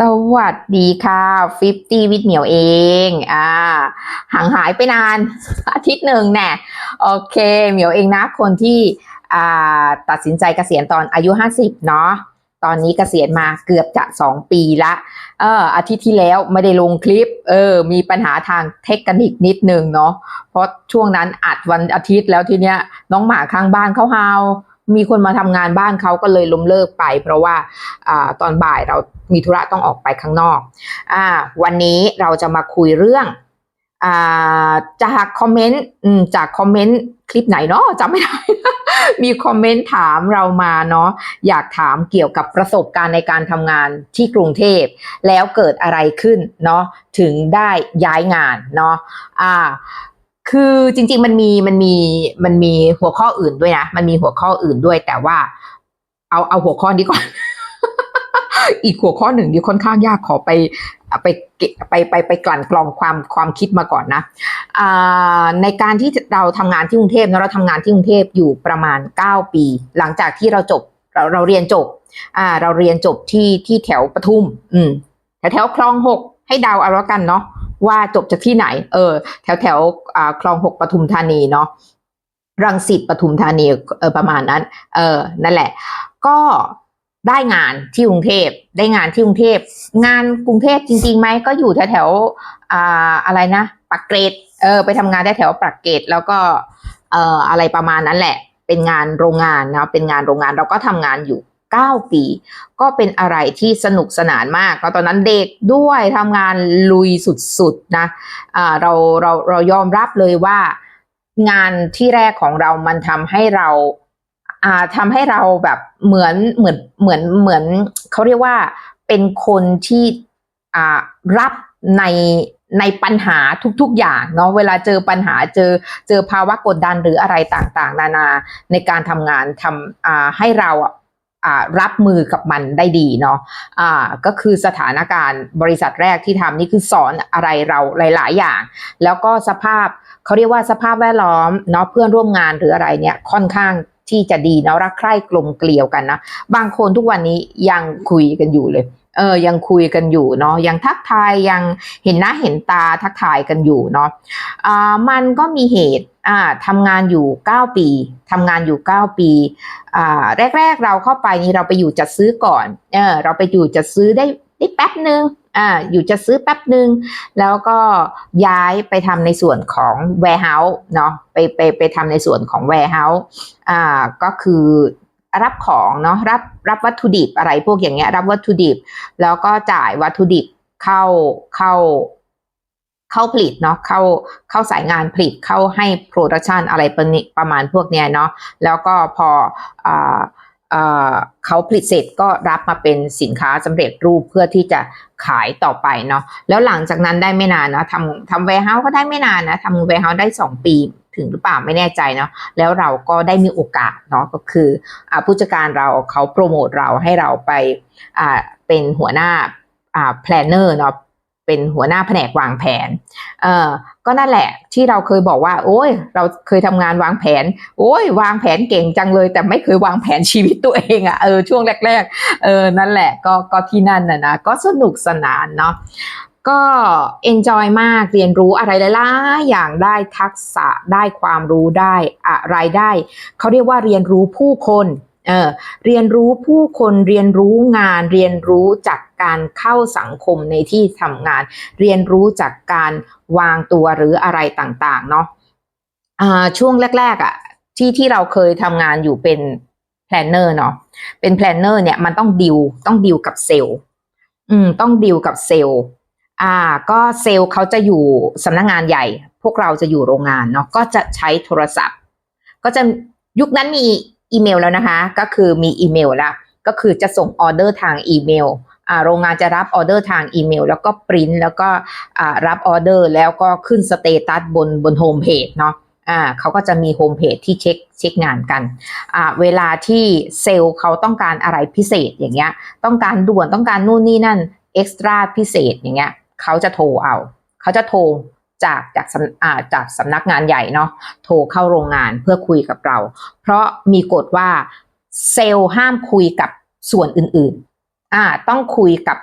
สวัสดีค่ะฟิฟตี้วิดเหมียวเอง อ่า ห่างหายไปนานอาทิตย์หนึ่งแน่โอเคเหมียวเองนะ คนที่อ่าตัดสินใจเกษียณตอนอายุ50เนาะตอนนี้เกษียณมาเกือบจะ2ปีละเอออาทิตย์ที่แล้วไม่ได้ลงคลิป เออ มีปัญหาทางเทคนิคนิดนึงเนาะเพราะช่วงนั้นอัดวันอาทิตย์แล้วทีเนี้ยน้องหมาข้างบ้านเขาเฮา มีคนมาทำงานบ้านเขาก็เลยล้มเลิกไป เพราะว่าอตอนบ่ายเรามีธุระต้องออกไปข้างนอกอวันนี้เราจะมาคุยเรื่องอจากคอมเมนต์จากคอมเมนต์คลิปไหนเนาะจำไม่ได้ มีคอมเมนต์ถามเรามาเนาะอยากถามเกี่ยวกับประสบการณ์ในการทำงานที่กรุงเทพ แล้วเกิดอะไรขึ้นเนาะถึงได้ย้ายงานเนาะอ่า คือจริง ๆ มันมีมันมีมันมีหัวข้ออื่นด้วยนะ มันมีหัวข้ออื่นด้วย แต่ว่า เอาเอาหัวข้อนี้ก่อน อีกหัวข้อหนึ่งที่ค่อนข้างยากขอไปไปเก็บไปไปไปกลั่นกรองความความคิดมาก่อนนะในการที่เราทำงานที่กรุงเทพเนะเราทำงานที่กรุงเทพอยู่ประมาณ 9 ปี หลังจากที่เราจบเราเราเรียนจบอ่าเราเรียนจบที่ที่แถวปทุม อืมแถวแถวคลองหกให้เดาเอาแล้วกันเนาะ ว่าจบจากที่ไหน เออ แถวแถวคลองหกปทุมธานีเนาะรังสิตปทุมธานีเออประมาณนั้น เออ นั่นแหละ ก็ได้งานที่กรุงเทพได้งานที่กรุงเทพงานกรุงเทพจริงๆไหมก็อยู่แถวแถวอ่าอะไรนะปักเกร็ดเออ ไปทำงานได้แถวปักเกร็ดแล้วก็เอ่ออะไรประมาณนั้นแหละ เป็นงานโรงงานนะเป็นงานโรงงานเราก็ทำงานอยู่ 9 ปี ก็เป็นอะไรที่สนุกสนานมากก็ตอนนั้นเด็กด้วยทำงานลุยสุดๆนะอ่าเราเราเรายอมรับเลยว่างานที่แรกของเรามันทำให้เราทำให้เราแบบเหมือนเหมือนเหมือนเหมือนเขาเรียกว่าเป็นคนที่รับในในปัญหาทุกๆอย่างเนาะเวลาเจอปัญหาเจอเจอภาวะกดดันหรืออะไรต่างๆ นานาในการทำงานทำให้เรา รับมือกับมันได้ดีเนาะอ่าก็คือสถานการณ์บริษัทแรกที่ทำนี่คือสอนอะไรเราหลาย ๆ อย่าง แล้วก็สภาพเขาเรียกว่าสภาพแวดล้อมเนาะเพื่อนร่วมงานหรืออะไรเนี่ยค่อนข้างที่จะดีเนาะรักใคร่กลมเกลียวกันนะบางคนทุกวันนี้ยังคุยกันอยู่เลยเออยังคุยกันอยู่เนาะยังทักทายยังเห็นหน้าเห็นตาทักทายกันอยู่เนาะอ่ามันก็มีเหตุ อ่าทำงานอยู่ 9 ปีทำงานอยู่ 9 ปีอ่าแรก ๆ เราเข้าไปนี่เราไปอยู่จัดซื้อก่อนเออเราไปอยู่จัดซื้อได้ได้แป๊บนึงอ่าอยู่จัดซื้อแป๊บหนึ่งแล้วก็ย้ายไปทำในส่วนของ warehouse เนาะไปไปไปทำในส่วนของ warehouse อ่าก็คือรับของเนาะรับรับวัตถุดิบอะไรพวกอย่างเงี้ยรับวัตถุดิบ แล้วก็จ่ายวัตถุดิบเข้าเข้า เข้าผลิตเนาะเข้าเข้าสายงานผลิตเข้าให้โปรดักชันอะไรประมาณพวกเนี้ยเนาะแล้วก็พออ่าอ่าเขาผลิตเสร็จก็รับมาเป็นสินค้าสำเร็จรูปเพื่อที่จะขายต่อไปเนาะแล้วหลังจากนั้นได้ไม่นานนะทำทำ warehouse ก็ได้ไม่นานนะทำ warehouse ได้ 2 ปีถึงหรือเปล่าไม่แน่ใจเนาะแล้วเราก็ได้มีโอกาสเนาะก็คืออผู้จัดการเราเขาโปรโมทเราให้เราไปเป็นหัวหน้าอ่า planner เนาะ เป็นหัวหน้าแผนกวางแผน เออก็นั่นแหละที่เราเคยบอกว่า โอ้ย เราเคยทำงานวางแผน โอ้ย วางแผนเก่งจังเลย แต่ไม่เคยวางแผนชีวิตตัวเองอะ่ะ เออ ช่วงแรก ๆ เออ นั่นแหละ ก็ ก็ที่นั่นน่ะนะ ก็สนุกสนานเนาะ ก็เอนจอยมาก เรียนรู้อะไรหลายๆอย่างได้ทักษะ ได้ความรู้ได้ อะไรได้ เขาเรียกว่าเรียนรู้ผู้คน เออเรียนรู้ผู้คนเรียนรู้งานเรียนรู้จากการเข้าสังคมในที่ทำงาน เรียนรู้จากการวางตัวหรืออะไรต่างๆเนาะช่วงแรกๆอะที่ที่เราเคยทำงานอยู่เป็นแพลนเนอร์เนาะเป็นแพลนเนอร์เนี่ยมันต้องดิวต้องดิวกับเซลล์อืมต้องดิวกับเซลล์อ่า ก็เซลล์เขาจะอยู่สำนักงงานใหญ่ พวกเราจะอยู่โรงงานเนาะก็จะใช้โทรศัพท์ ก็จะยุคนั้นมี อีเมลแล้วนะคะ ก็คือมีอีเมลแล้วก็คือจะส่งออเดอร์ทางอีเมลโรงงานจะรับออเดอร์ทางอีเมล แล้วก็ปริ้นแล้วก็รับออเดอร์แล้วก็ขึ้นสเตตัสบนบนโฮมเพจเนาะอ่าเขาก็จะมีโฮมเพจที่เช็คเช็คงานกันอ่าเวลาที่เซลล์เขาต้องการอะไรพิเศษอย่างเงี้ย ต้องการด่วนต้องการนู่นนี่นั่นเอ็กซ์ตร้าพิเศษอย่างเงี้ยเขาจะโทรเอา เขาจะโทร จากจากสำอ่าจากสำนักงานใหญ่เนาะโทรเข้าโรงงานเพื่อคุยกับเรา เพราะมีกฎว่าเซลล์ห้ามคุยกับส่วนอื่นๆอ่าต้องคุยกับ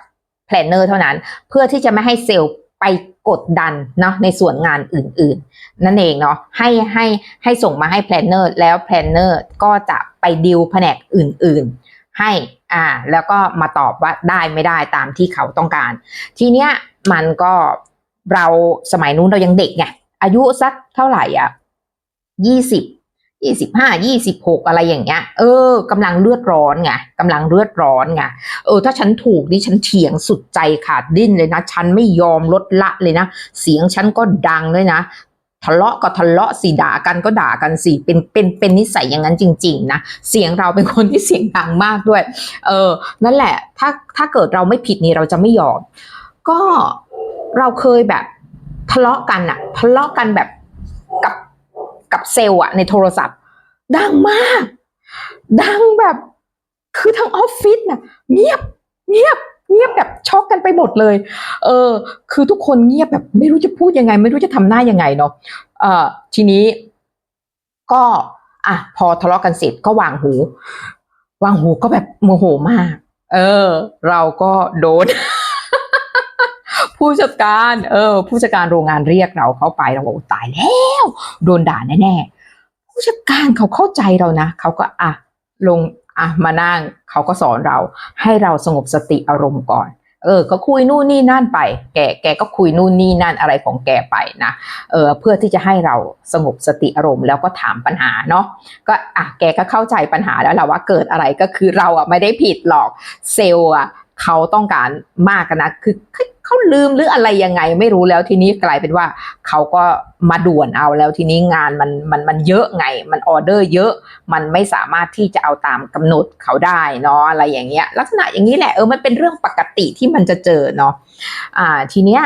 แพลนเนอร์เท่านั้น เพื่อที่จะไม่ให้เซลล์ไปกดดันเนาะในส่วนงานอื่นๆ นั่นเองเนาะให้ให้ให้ส่งมาให้แพลนเนอร์แล้วแพลนเนอร์ก็จะไปดิวแผนกอื่นๆ ให้อ่าแล้วก็มาตอบว่าได้ไม่ได้ตามที่เขาต้องการ ทีเนี้ยมันก็ เราสมัยนู้นเรายังเด็กไงอายุสักเท่าไหร่อะยี่สิบยี่สิบห้ายี่สิบหกอะไรอย่างเงี้ย เออกำลังเลือดร้อนไงกำลังเลือดร้อนไงเออ ถ้าฉันถูกนี่ฉันเถียงสุดใจขาดดิ้นเลยนะ ฉันไม่ยอมลดละเลยนะ เสียงฉันก็ดังเลยนะทะเลาะก็ทะเลาะสิด่ากันก็ด่ากันสิเป็นเป็นเป็นนิสัยอย่างนั้นจริง ๆ นะ เสียงเราเป็นคนที่เสียงดังมากด้วย เออ นั่นแหละ ถ้าถ้าเกิดเราไม่ผิดนี่เราจะไม่ยอม ก็ เราเคยแบบทะเลาะกันอะทะเลาะกันแบบกับกับเซลล์อะในโทรศัพท์ ดังมาก ดังแบบ คือทั้งออฟฟิศน่ะ เงียบ เงียบ เงียบแบบช็อกกันไปหมดเลย เออ คือทุกคนเงียบแบบ ไม่รู้จะพูดยังไง ไม่รู้จะทำหน้ายังไงเนาะเอ่อทีนี้ ก็อะพอทะเลาะกันเสร็จก็วางหู วางหูก็แบบโมโหมาก เออ เราก็โดน ผู้จัดการเออ ผู้จัดการโรงงานเรียกเราเข้าไปเราบอกตายแล้วโดนด่าแน่ๆผู้จัดการเขาเข้าใจเรานะเขาก็อะลงอะมานั่งเขาก็สอนเรา ให้เราสงบสติอารมณ์ก่อน เออ ก็คุยนู่นนี่นั่นไป แกแกก็คุยนู่นนี่นั่นอะไรของแกไปนะเออเพื่อที่จะให้เราสงบสติอารมณ์แล้วก็ถามปัญหาเนาะก็อะแกก็เข้าใจปัญหาแล้วแหละว่าเกิดอะไรก็คือเราอะไม่ได้ผิดหรอกเซลล์อะเขาต้องการมากนะคือ เขาลืมหรืออะไรยังไงไม่รู้แล้วทีนี้กลายเป็นว่าเขาก็มาด่วนเอาแล้วทีนี้งานมันมันมันเยอะไง มันออเดอร์เยอะ มันไม่สามารถที่จะเอาตามกำหนดเขาได้เนาะอะไรอย่างเงี้ย ลักษณะอย่างนี้แหละเออมันเป็นเรื่องปกติที่มันจะเจอเนาะอ่าทีเนี้ย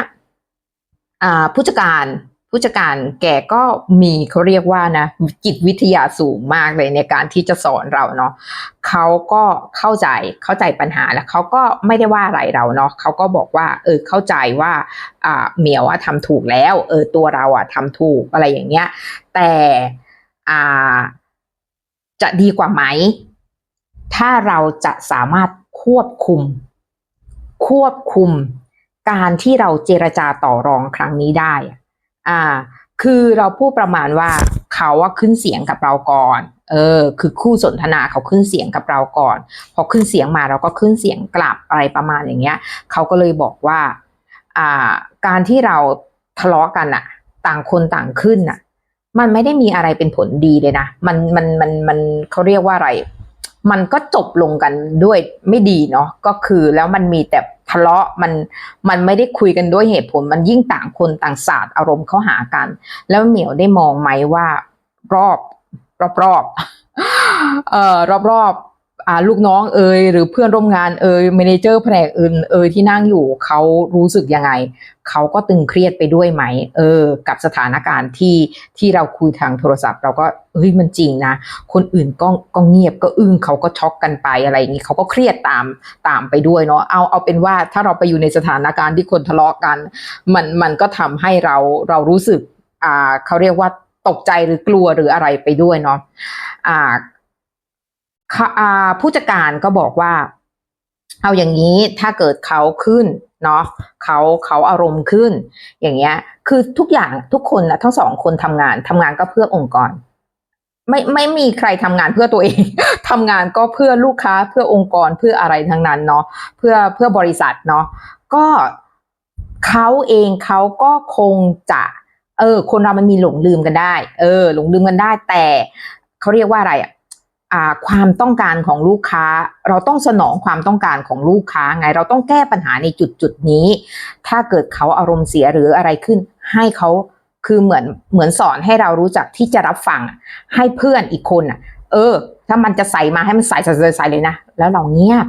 อ่าผู้จัดการ ผู้จัดการแกก็มีเขาเรียกว่านะจิตวิทยาสูงมากเลยในการที่จะสอนเราเนาะเขาก็เข้าใจเข้าใจปัญหาแล้วเขาก็ไม่ได้ว่าอะไรเราเนาะเขาก็บอกว่า เออเข้าใจว่าอ่าเหมียวอะทำถูกแล้ว เออตัวเราอะทำถูกอะไรอย่างเงี้ย แต่อ่าจะดีกว่าไหม ถ้าเราจะสามารถควบคุม ควบคุม การที่เราเจรจาต่อรองครั้งนี้ได้ อ่า คือเราพูดประมาณว่าเขาว่าขึ้นเสียงกับเราก่อน เออ คือคู่สนทนาเขาขึ้นเสียงกับเราก่อน พอขึ้นเสียงมาเราก็ขึ้นเสียงกลับอะไรประมาณอย่างเงี้ย เขาก็เลยบอกว่า อ่า การที่เราทะเลาะกันอะต่างคนต่างขึ้นอะมันไม่ได้มีอะไรเป็นผลดีเลยนะ มันมันมันมันเขาเรียกว่าอะไร มันก็จบลงกันด้วยไม่ดีเนาะ ก็คือแล้วมันมีแต่ ทะเลาะมันมันไม่ได้คุยกันด้วยเหตุผล มันยิ่งต่างคนต่างศาสตร์อารมณ์เข้าหากัน แล้วเหมียวได้มองไหมว่ารอบรอบรอบเอ่อรอบรอบ ลูกน้องเอยหรือเพื่อนร่วมงานเอยเมนเจอร์แผนกอื่นเอยที่นั่งอยู่เขารู้สึกยังไง เขาก็ตึงเครียดไปด้วยไหม เออ กับสถานการณ์ที่ที่เราคุยทางโทรศัพท์ เราก็เฮ้ยมันจริงนะ คนอื่นก็ก็เงียบก็อึ้งเขาก็ช็อกกันไปอะไรอย่างนี้เขาก็เครียดตามตามไปด้วยเนาะเอาเอาเป็นว่าถ้าเราไปอยู่ในสถานการณ์ที่คนทะเลาะกัน มันมันก็ทำให้เราเรารู้สึกอ่าเขาเรียกว่าตกใจหรือกลัวหรืออะไรไปด้วยเนาะอ่า ผู้จัดการก็บอกว่า เอาอย่างนี้ถ้าเกิดเขาขึ้นเนาะเขาเขาอารมณ์ขึ้น อย่างเงี้ย คือทุกอย่างทุกคนนะทั้งสองคนทำงานทำงานก็เพื่อองค์กร ไม่ไม่มีใครทำงานเพื่อตัวเองทำงานก็เพื่อลูกค้าเพื่อองค์กรเพื่ออะไรทั้งนั้นเนาะเพื่อเพื่อบริษัทเนาะก็เขาเองเขาก็คงจะเออ คนเรามันมีหลงลืมกันได้ เออ หลงลืมกันได้ แต่เขาเรียกว่าอะไรอะ ความต้องการของลูกค้า เราต้องสนองความต้องการของลูกค้าไง เราต้องแก้ปัญหาในจุดจุดนี้ ถ้าเกิดเขาอารมณ์เสียหรืออะไรขึ้น ให้เขาคือเหมือนเหมือนสอนให้เรารู้จักที่จะรับฟังให้เพื่อนอีกคนอะ เออ ถ้ามันจะใส่มาให้มันใส่ใส่ใส่ใสเลยนะแล้วเราเงียบ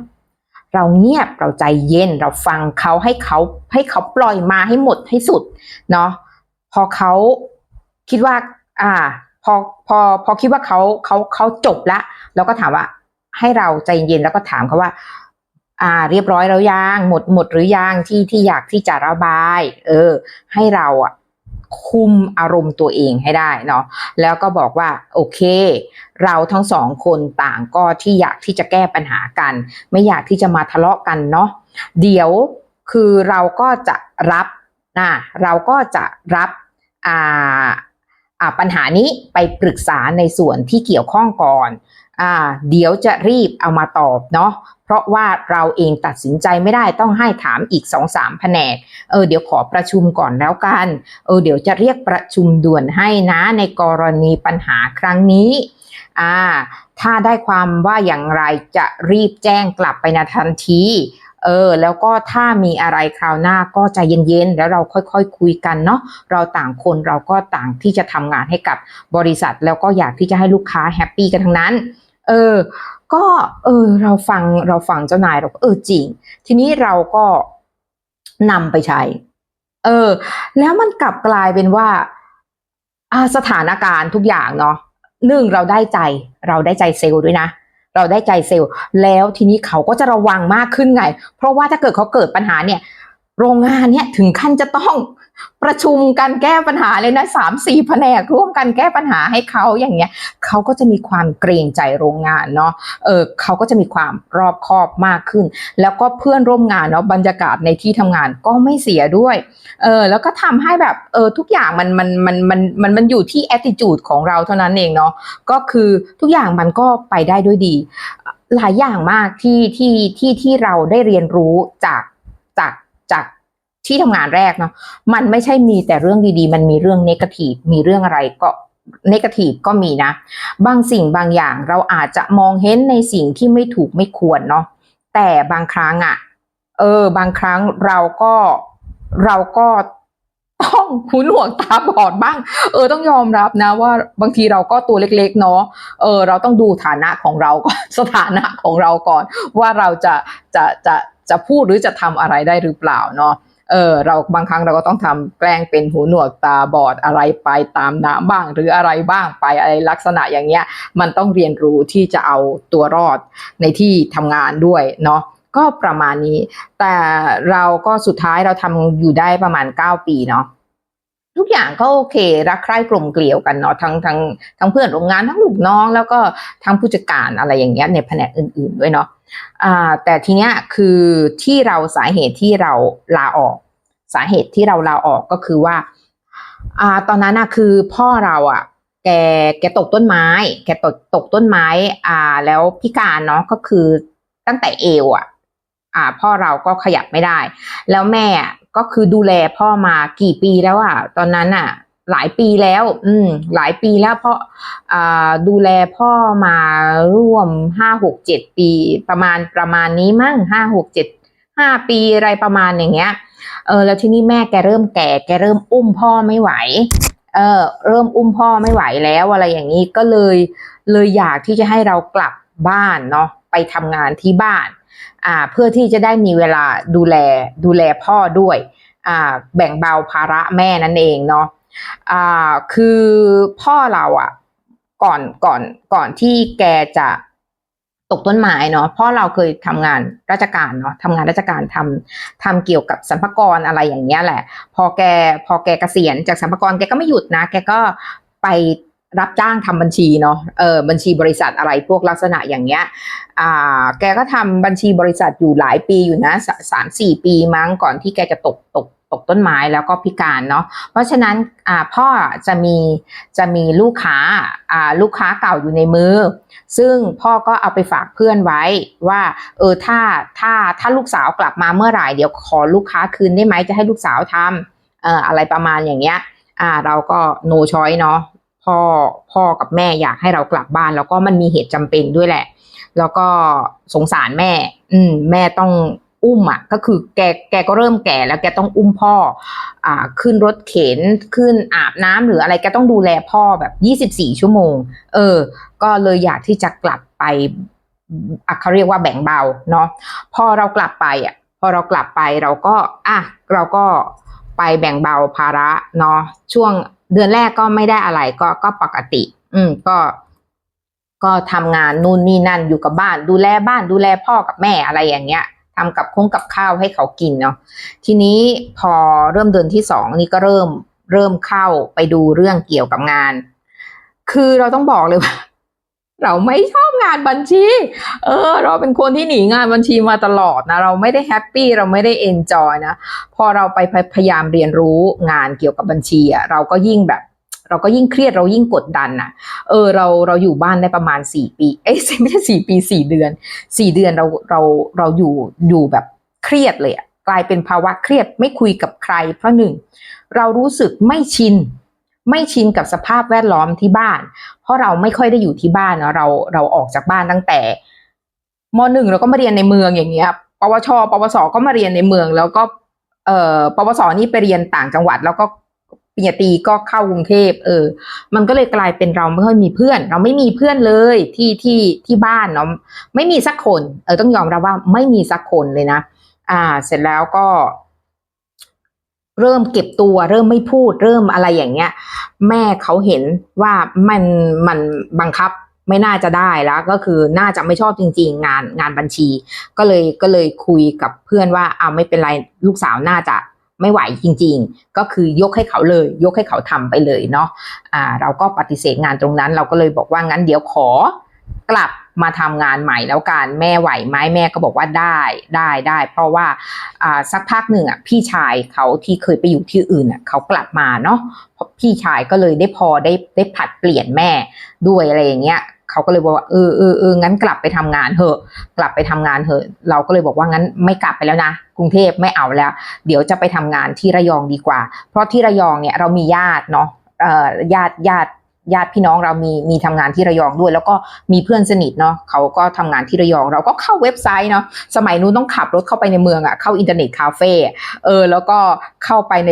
เราเงียบเราใจเย็นเราฟังเขาให้เขาให้เขาปล่อยมาให้หมดให้สุดเนาะพอเขาคิดว่า อ่า อพอพอคิดว่าเขาเขาเขาจบละเราก็ถามว่าให้เราใจเย็นแล้วก็ถามเขาว่า อ่า เรียบร้อยแล้วยังหมดหมดหรือยังที่ที่อยากที่จะระบาย เออ ให้เราอะคุมอารมณ์ตัวเองให้ได้เนาะแล้วก็บอกว่าโอเค เราทั้งสองคนต่างก็ที่อยากที่จะแก้ปัญหากัน ไม่อยากที่จะมาทะเลาะกันเนาะเดี๋ยวคือเราก็จะรับนะเราก็จะรับอ่าอ่า ปัญหานี้ไปปรึกษาในส่วนที่เกี่ยวข้องก่อนอ่าเดี๋ยวจะรีบเอามาตอบเนาะเพราะว่าเราเองตัดสินใจไม่ได้ต้องให้ถามอีกสองสามแผนกเออเดี๋ยวขอประชุมก่อนแล้วกันเออเดี๋ยวจะเรียกประชุมด่วนให้นะในกรณีปัญหาครั้งนี้อ่าถ้าได้ความว่าอย่างไรจะรีบแจ้งกลับไปในทันที เออแล้วก็ถ้ามีอะไรคราวหน้าก็ใจเย็นๆ แล้วเราค่อยๆคคุยกันเนาะเราต่างคนเราก็ต่างที่จะทำงานให้กับบริษัท แล้วก็อยากที่จะให้ลูกค้าแฮปปี้กันทั้งนั้น เออ ก็เออเราฟังเราฟังเจ้านายเราก็เออจริง ทีนี้เราก็นำไปใช้ เออ แล้วมันกลับกลายเป็นว่าอ่าสถานการณ์ทุกอย่างเนาะหนึ่งเราได้ใจเราได้ใจเซลล์ด้วยนะ เราได้ใจเซลล์ แล้วทีนี้เขาก็จะระวังมากขึ้นไง เพราะว่าถ้าเกิดเขาเกิดปัญหาเนี่ย โรงงานเนี่ยถึงขั้นจะต้อง ประชุมกันแก้ปัญหาเลยนะสามสี่แผนกร่วมกันแก้ปัญหาให้เขาอย่างเงี้ยเขาก็จะมีความเกรงใจโรงงานเนาะเออเขาก็จะมีความรอบคอบมากขึ้น แล้วก็เพื่อนร่วมงานเนาะบรรยากาศในที่ทำงานก็ไม่เสียด้วยเออแล้วก็ทำให้แบบเออทุกอย่างมันมันมันมันมันมันอยู่ที่ attitude ของเราเท่านั้นเองเนาะก็คือทุกอย่างมันก็ไปได้ด้วยดี หลายอย่างมากที่ที่ที่ที่เราได้เรียนรู้จากจากจาก ที่ทำงานแรกเนาะมันไม่ใช่มีแต่เรื่องดีๆ มันมีเรื่องเนกาทีฟมีเรื่องอะไรก็เนกาทีฟก็มีนะ บางสิ่งบางอย่างเราอาจจะมองเห็นในสิ่งที่ไม่ถูกไม่ควรเนาะแต่บางครั้งอะ่ะ เออ บางครั้งเราก็เราก็ต้องหูหนวกตาบอดบ้าง เออต้องยอมรับนะ ว่าบางทีเราก็ตัวเล็กๆเนาะเออ เราต้องดูฐานะของเราก่อนสถานะของเราก่อน ว่าเราจะจะจะจะพูดหรือจะทำอะไรได้หรือเปล่าเนาะ เออเราบางครั้งเราก็ต้องทำแกล้งเป็นหูหนวกตาบอดอะไรไปตามน้ำบ้าง หรืออะไรบ้างไปอะไรลักษณะอย่างเงี้ย มันต้องเรียนรู้ที่จะเอาตัวรอดในที่ทำงานด้วยเนาะก็ประมาณนี้ แต่เราก็สุดท้ายเราทำอยู่ได้ประมาณ 9 ปีเนาะ ทุกอย่างก็โอเค รักใคร่กลมเกลียวกันเนาะทั้งทั้งทั้งเพื่อนโรงงานทั้งลูกน้อง แล้วก็ทั้งผู้จัดการอะไรอย่างเงี้ยในแผนกอื่น ๆด้วยเนาะแต่ทีเนี้ยคือที่เราสาเหตุที่เราลาออก สาเหตุที่เราลาออกก็คือว่าอตอนนั้นนะคือพ่อเราอะแกแกตกต้นไม้ แกตกตกต้นไม้อ่าแล้วพิการเนาะก็คือตั้งแต่เอวอะอ่าพ่อเราก็ขยับไม่ได้ แล้วแม่ ก็คือดูแลพ่อมากี่ปีแล้วอะ ตอนนั้นอะ หลายปีแล้ว อืม หลายปีแล้วเพราะดูแลพ่อมาร่วมห้าหกเจ็ดปี ประมาณประมาณนี้มั้งห้าหกเจ็ดห้าปีอะไรประมาณอย่างเงี้ย เออ แล้วที่นี้แม่แกเริ่มแก่แกเริ่มอุ้มพ่อไม่ไหว เออ เริ่มอุ้มพ่อไม่ไหวแล้วอะไรอย่างนี้ก็เลยเลยอยากที่จะให้เรากลับบ้านเนาะไปทำงานที่บ้าน อ่าเพื่อที่จะได้มีเวลาดูแลดูแลพ่อด้วยอ่าแบ่งเบาภาระแม่นั่นเองเนาะอ่าคือพ่อเราอะก่อนก่อนก่อนที่แกจะตกต้นไม้เนาะพ่อเราเคยทำงานราชการเนาะทำงานราชการทำทำเกี่ยวกับสรรพากรอะไรอย่างเงี้ยแหละ พอแกพอแกเกษียณจากสรรพากรแกก็ไม่หยุดนะ แกก็ไป รับจ้างทำบัญชีเนาะเออบัญชีบริษัทอะไรพวกลักษณะอย่างเงี้ยอ่าแกก็ทำบัญชีบริษัทอยู่หลายปีอยู่นะสสามสี่ปีมั้งก่อนที่แกจะตกตกตกต้นไม้แล้วก็พิการเนาะเพราะฉะนั้นอ่าพ่อจะมีจะมีลูกค้าอ่าลูกค้าเก่าอยู่ในมือ ซึ่งพ่อก็เอาไปฝากเพื่อนไว้ว่าเออถ้าถ้าถ้าลูกสาวกลับมาเมื่อไหร่เดี๋ยวขอลูกค้าคืนได้ไหมจะให้ลูกสาวทำเอ่ออะไรประมาณอย่างเงี้ยอ่าเราก็โนช้อยเนาะ พ่อพ่อกับแม่อยากให้เรากลับบ้าน แล้วก็มันมีเหตุจำเป็นด้วยแหละ แล้วก็สงสารแม่ อืมแม่ต้องอุ้มอะก็คือแกแกก็เริ่มแก่แล้วแกต้องอุ้มพ่ออ่าขึ้นรถเข็นขึ้นอาบน้ำหรืออะไรแกต้องดูแลพ่อแบบยี่สิบสี่ชั่วโมง เออ ก็เลยอยากที่จะกลับไปอะเขาเรียกว่าแบ่งเบาเนาะพอเรากลับไปอะพอเรากลับไปเราก็อะเราก็ไปแบ่งเบาภาระเนาะช่วง เดือนแรกก็ไม่ได้อะไรก็ก็ปกติ อืมก็ ก็ทำงานนู่นนี่นั่นอยู่กับบ้าน ดูแลบ้านดูแลพ่อกับแม่อะไรอย่างเงี้ยทำกับคงกับข้าวให้เขากินเนาะทีนี้พอเริ่มเดือนที่สองนี่ก็เริ่มเริ่มเข้าไปดูเรื่องเกี่ยวกับงาน คือเราต้องบอกเลยว่า เราไม่ชอบงานบัญชี เออ เราเป็นคนที่หนีงานบัญชีมาตลอดนะ เราไม่ได้แฮปปี้ เราไม่ได้เอนจอยนะ พอเราไปพยายามเรียนรู้งานเกี่ยวกับบัญชีอะเราก็ยิ่งแบบ เราก็ยิ่งเครียด เรายิ่งกดดันอะ เออ เรา เราอยู่บ้านได้ประมาณสี่ปี เอ้ยไม่ใช่สี่ปีสี่เดือนสี่เดือนเรา เรา เราอยู่ อยู่แบบเครียดเลยอะกลายเป็นภาวะเครียดไม่คุยกับใคร เพราะหนึ่ง เรารู้สึกไม่ชิน ไม่ชินกับสภาพแวดล้อมที่บ้าน เพราะเราไม่ค่อยได้อยู่ที่บ้านเนาะเราเราออกจากบ้านตั้งแต่มหนึ่งเราก็มาเรียนในเมืองอย่างเงี้ยปวช ปวสก็มาเรียนในเมือง แล้วก็ เอ่อปวสนี่ไปเรียนต่างจังหวัด แล้วก็ปริญญาตรีก็เข้ากรุงเทพเออ มันก็เลยกลายเป็นเราไม่ค่อยมีเพื่อน เราไม่มีเพื่อนเลยที่ที่ที่บ้านเนาะไม่มีสักคน เออต้องยอมรับว่าไม่มีสักคนเลยนะ อ่า เสร็จแล้วก็ เริ่มเก็บตัว เริ่มไม่พูด เริ่มอะไรอย่างเงี้ย แม่เขาเห็นว่ามันมันบังคับไม่น่าจะได้แล้ว ก็คือน่าจะไม่ชอบจริง ๆ งานงานบัญชี ก็เลยก็เลยคุยกับเพื่อนว่าเอาไม่เป็นไรลูกสาวน่าจะไม่ไหวจริง ๆ ก็คือยกให้เขาเลย ยกให้เขาทำไปเลยเนาะอ่า เราก็ปฏิเสธงานตรงนั้น เราก็เลยบอกว่างั้นเดี๋ยวขอกลับ มาทำงานใหม่แล้วกันแม่ไหวไหมแม่ก็บอกว่าได้ได้ได้เพราะว่าสักพักหนึ่งอะพี่ชายเขาที่เคยไปอยู่ที่อื่นอะเขากลับมาเนาะเพราะพี่ชายก็เลยได้พอได้ได้ผัดเปลี่ยนแม่ด้วยอะไรอย่างเงี้ยเขาก็เลยบอกว่าเออเออเอองั้นกลับไปทำงานเถอะ กลับไปทำงานเถอะ เราก็เลยบอกว่างั้นไม่กลับไปแล้วนะกรุงเทพไม่เอาแล้ว เดี๋ยวจะไปทำงานที่ระยองดีกว่า เพราะที่ระยองเนี่ยเรามีญาติเนาะญาติญาติ ญาติพี่น้องเรามีมีทำงานที่ระยองด้วย แล้วก็มีเพื่อนสนิทเนาะเขาก็ทำงานที่ระยอง เราก็เข้าเว็บไซต์เนาะสมัยนู้นต้องขับรถเข้าไปในเมืองอะเข้าอินเทอร์เน็ตคาเฟ่เออแล้วก็เข้าไปใน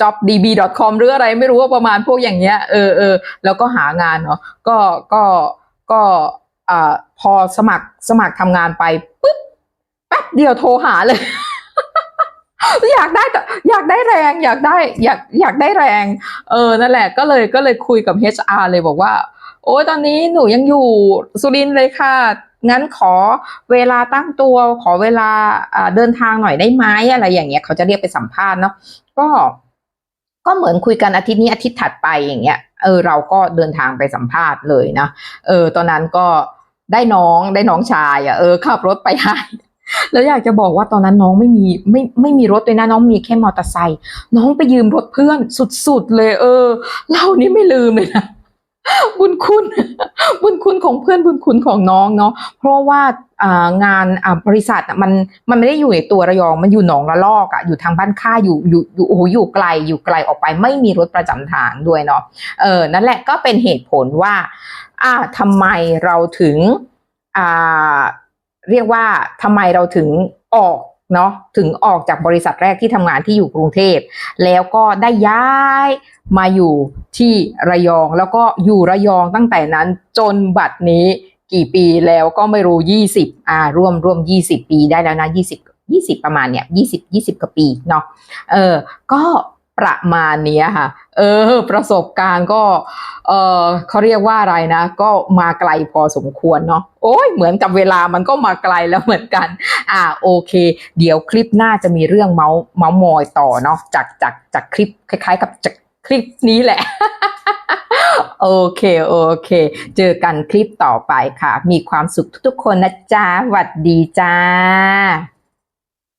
jobdb.com หรืออะไรไม่รู้ว่าประมาณพวกอย่างเงี้ยเออเออแล้วก็หางานเนาะก็ก็ก็อ่าพอสมัครสมัครทำงานไปปุ๊บแป๊บเดียวโทรหาเลย อยากได้อยากได้แรงอยากได้อยากอยากได้แรง เออนั่นแหละก็เลยก็เลยคุยกับ HR เลยบอกว่า โอ้ยตอนนี้หนูยังอยู่สุรินเลยค่ะงั้นขอเวลาตั้งตัวขอเวลาเดินทางหน่อยได้ไหมอะไรอย่างเงี้ยเขาจะเรียกไปสัมภาษณ์เนาะก็ก็เหมือนคุยกันอาทิตย์นี้อาทิตย์ถัดไปอย่างเงี้ยเออเราก็เดินทางไปสัมภาษณ์เลยนะเออตอนนั้นก็ได้น้องได้น้องชายอะเออขับรถไปให้ แล้วอยากจะบอกว่าตอนนั้นน้องไม่มีไม่ไม่มีรถเลยนะน้องมีแค่มอเตอร์ไซค์น้องไปยืมรถเพื่อนสุดๆเลย เออเรานี่ไม่ลืมเลยนะบุญคุณ บุญคุณของเพื่อนบุญคุณของน้องเนาะเพราะว่าอ่างานอ่าบริษัทมันมันไม่ได้อยู่ในตัวระยองมันอยู่หนองละลอกอะอยู่ทางบ้านค่าอยู่อยู่อยู่โอ้โหอยู่ไกลอยู่ไกลออกไป ไม่มีรถประจำทางด้วยเนาะเออนั่นแหละก็เป็นเหตุผลว่าอ่าทำไมเราถึงอ่า เรียกว่าทำไมเราถึงออกเนาะถึงออกจากบริษัทแรกที่ทำงานที่อยู่กรุงเทพแล้วก็ได้ย้ายมาอยู่ที่ระยองแล้วก็อยู่ระยองตั้งแต่นั้นจนบัดนี้กี่ปีแล้วก็ไม่รู้ยี่สิบอ่าร่วมร่วมยี่สิบปีได้แล้วนะยี่สิบยี่สิบประมาณเนี้ยยี่สิบยี่สิบกว่าปีเนาะเออก็ ประมาณนี้ค่ะ เออ ประสบการณ์ก็ เออเขาเรียกว่าอะไรนะ ก็มาไกลพอสมควรเนาะ โอ้ย เหมือนกับเวลามันก็มาไกลแล้วเหมือนกัน อ่า โอเค เดี๋ยวคลิปหน้าจะมีเรื่องเมาส์เมาส์มอยต่อเนาะ จาก จาก จากคลิปคล้าย ๆ กับจากคลิปนี้แหละ โอเค โอเค เจอกันคลิปต่อไปค่ะ มีความสุขทุกๆคนนะจ๊ะหวัดดีจ้า